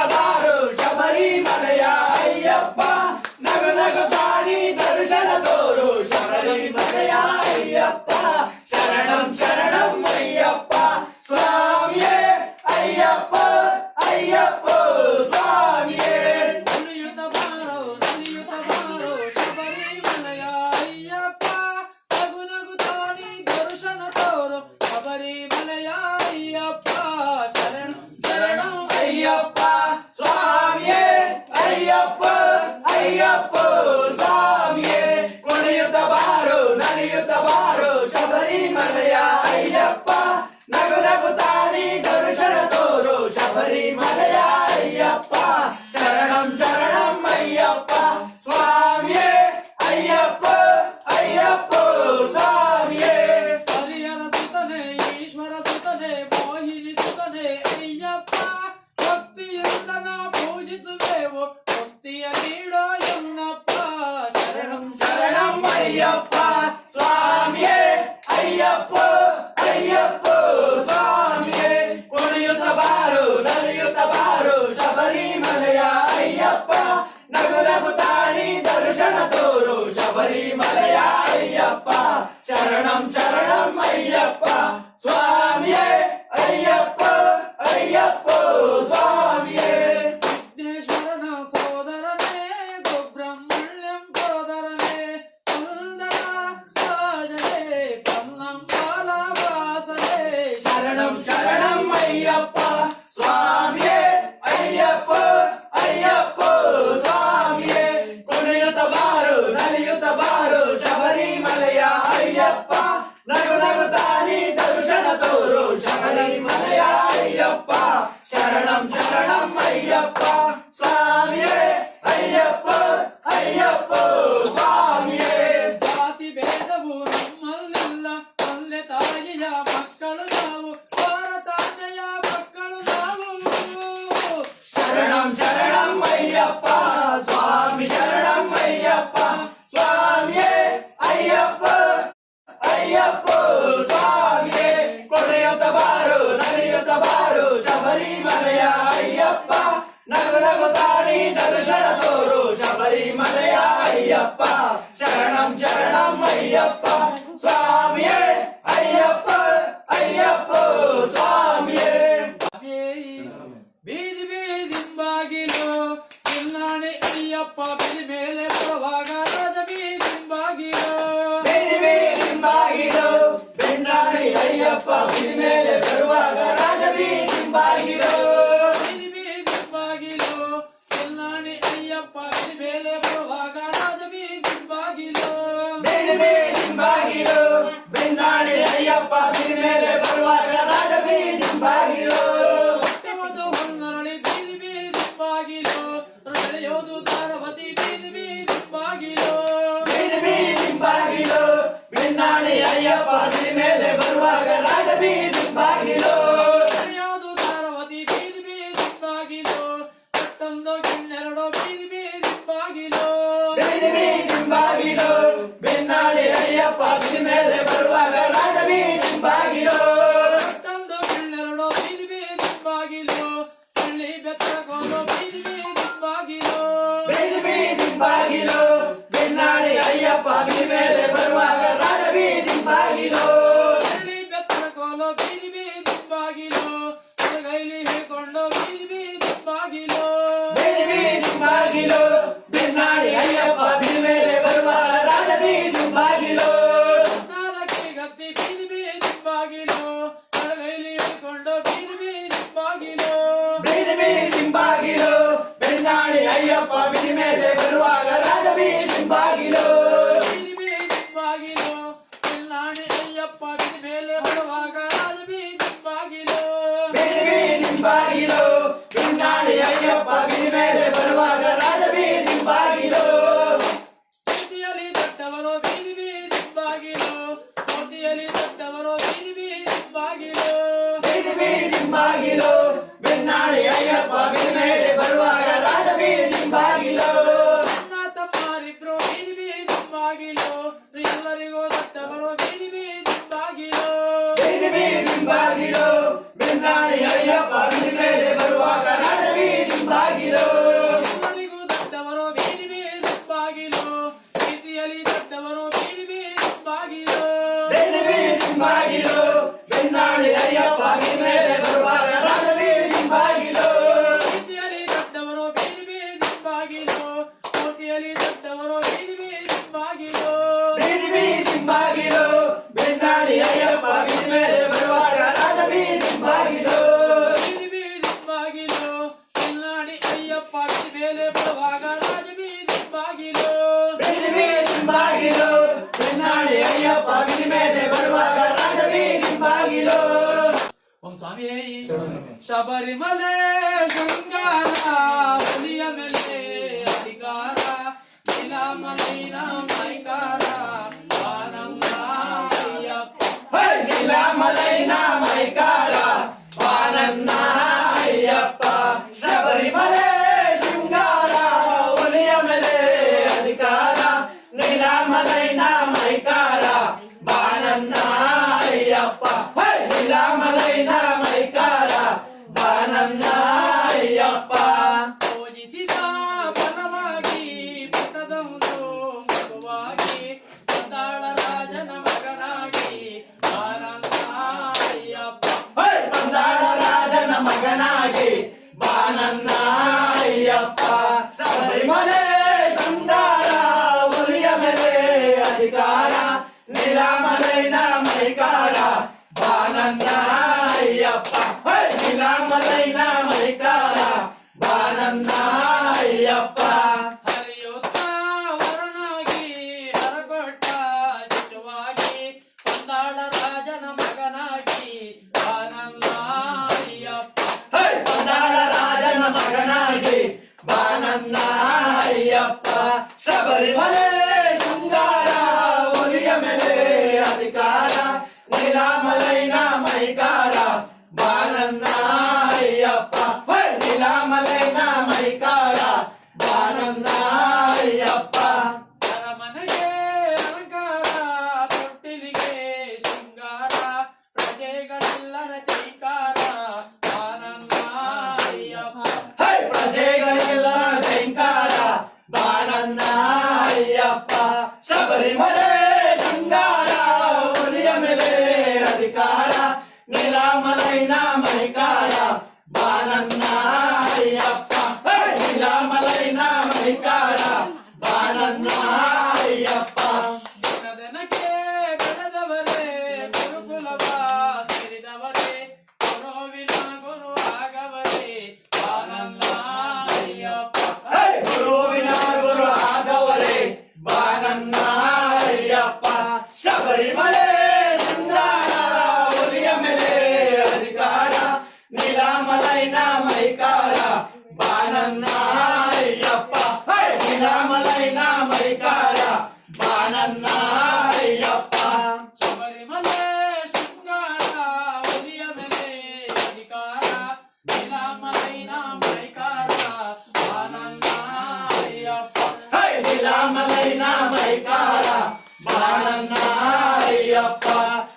trabalho. ನಗು ತಾಡಿ ದರ್ಶನ ತೋರು ಶಬರಿಮಲೆಯ ಅಯ್ಯಪ್ಪ. ಶರಣಂ ಶರಣಂ, ಅಯ್ಯಪ್ಪ. ಸ್ವಾಮಿಯೇ, ಅಯ್ಯಪ್ಪ ಅಯ್ಯಪ್ಪ, ಸ್ವಾಮಿಯೇ. ಬೀದಿ ಬೀದಿ ಬಾಗಿಲು ಇಲ್ಲಾಣಿ ಅಯ್ಯಪ್ಪ ಬಿಡಿ ಮೇಲೆ ಬರುವಾಗ foggy. ಮೇಲೆ ಬರುವಾಗ ರಾಜಬೀದಿ ಬಾಗಿಲು ಬೀದಿ ಬೀದಿ ಬಾಗಿಲು ಬೆನ್ನಾಡಿ ಅಯ್ಯಪ್ಪ ಬೀದಿ ಮೇಲೆ ಬರುವಾಗ ರಾಜಬೀದಿ ಬಾಗಿಲು ಓಂ ಸ್ವಾಮಿ ಶಬರಿಮಲೆ ಶೃಂಗಾರ ಮೇಲೆ ಶಬರಿಮಲೆ ಶೃಂಗಾರ ಒಲಿಯ ಮೇಲೆ ಅಧಿಕಾರ ನೀಲಾಮಲೈನ ಮೈಕಾರ ಶಬರಿಮಲೆ ಶೃಂಗಾರ ಒಲಿಯ ಮೇಲೆ ಅಧಿಕಾರ నిలామలైన మైకార బానన్న అయ్యప్ప నిలామలైన మైకార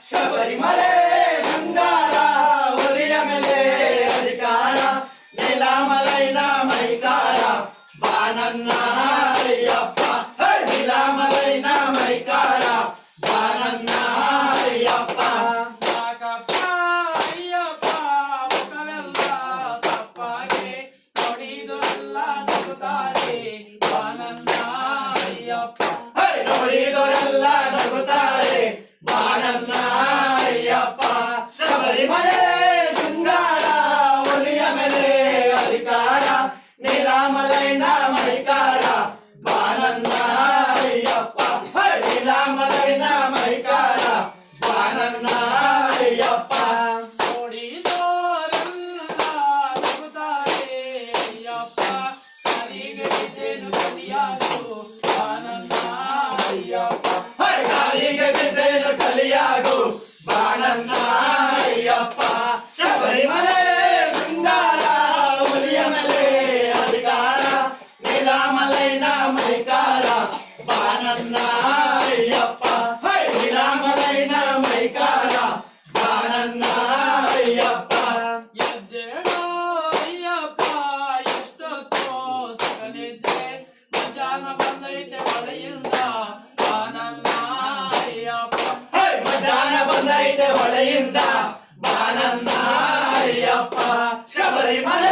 ಶಬರಿಮಲೆ బాణన్నా అయ్యప్ప శబరిమల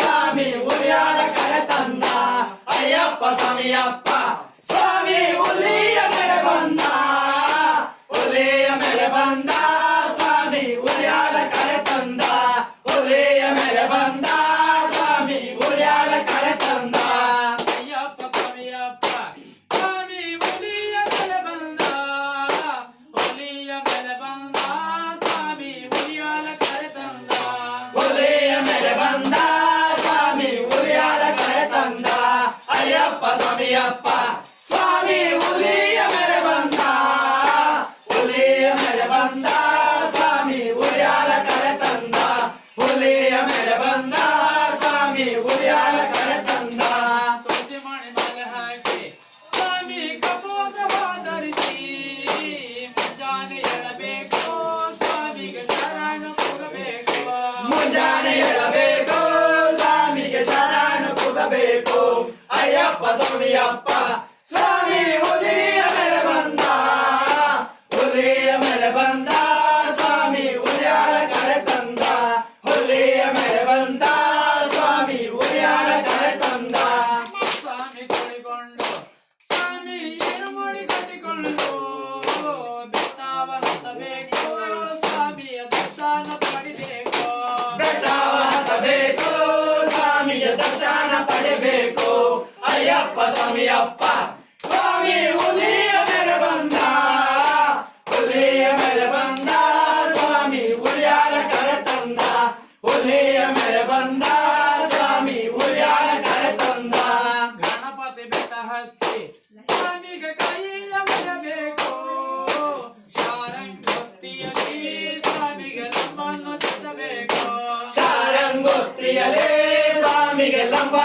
స్వామి ఉయ్యాల అయ్యప్ప సమయప్ప me levanta. బసమునియప్ప స్వామి ఉదయ మెరబంద ఉదయ మెరబంద స్వామి ఉదయాల కరతంద. ఉదయ మెరబంద స్వామి ఉదయాల కరతంద. స్వామి కొడికొండు స్వామి ఇరుముడి కట్టికొండు ಬೆಟ್ಟಾವರಬೇಕು ಸ್ವಾಮಿಯ ದರ್ಶನ ಪಡಿಬೇಕು ಬೆಟ್ಟಾವರಬೇಕು ಸ್ವಾಮಿಯ ದರ್ಶನ ಪಡೆಬೇಕು passa minha pá.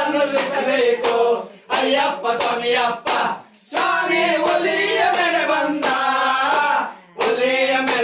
ನುಡಿಸಬೇಕು ಅಯ್ಯಪ್ಪ ಸ್ವಾಮಿಯಪ್ಪ ಸ್ವಾಮಿ ಒಲಿಯ ಮೇಲೆ ಬಂದ. ಒಲಿಯ ಮೇಲೆ